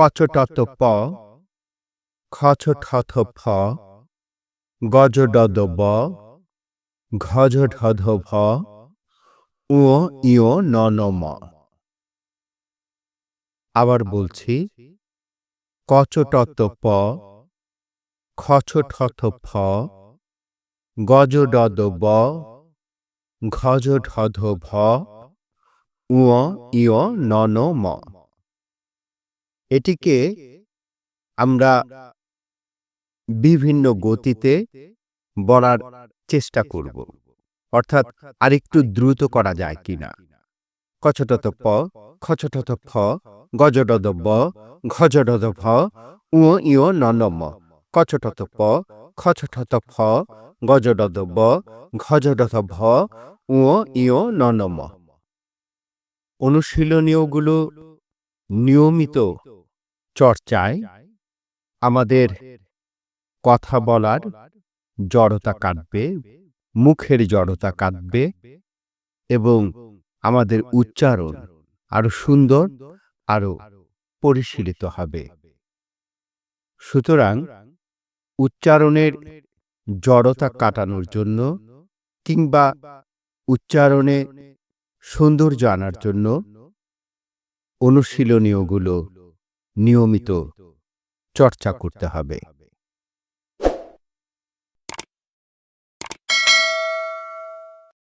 কচটত প খছঠথ ফ গজডদ ব ঘঝঢধ ভ, উ ইয় ন ন ম। আবার বলছি, কচটত প খছঠথ ফ গজডদ ব ঘঝঢধ ভ, উ ইয় ন ন ম। এটিকে আমরা বিভিন্ন গতিতে বলার চেষ্টা করব। অর্থাৎ আরেকটু দ্রুত করা যায় কিনা। কছটত প, খছটত ফ গজডদ ব ঘজডদ ভ, উ ইয় ননম কছটত প, খছটত ফ গজডদ ব ঘজডদ ভ, উ ইয় ননম অনুশীলনীয়গুলো নিয়মিত চর্চায় আমাদের কথা বলার জড়তা কাটবে, মুখের জড়তা কাটবে এবং আমাদের উচ্চারণ আরও সুন্দর, আরও পরিশীলিত হবে। সুতরাং উচ্চারণের জড়তা কাটানোর জন্য কিংবা উচ্চারণে সৌন্দর্য আনার জন্য অনুশীলনীয়গুলো নিয়মিত চর্চা করতে হবে।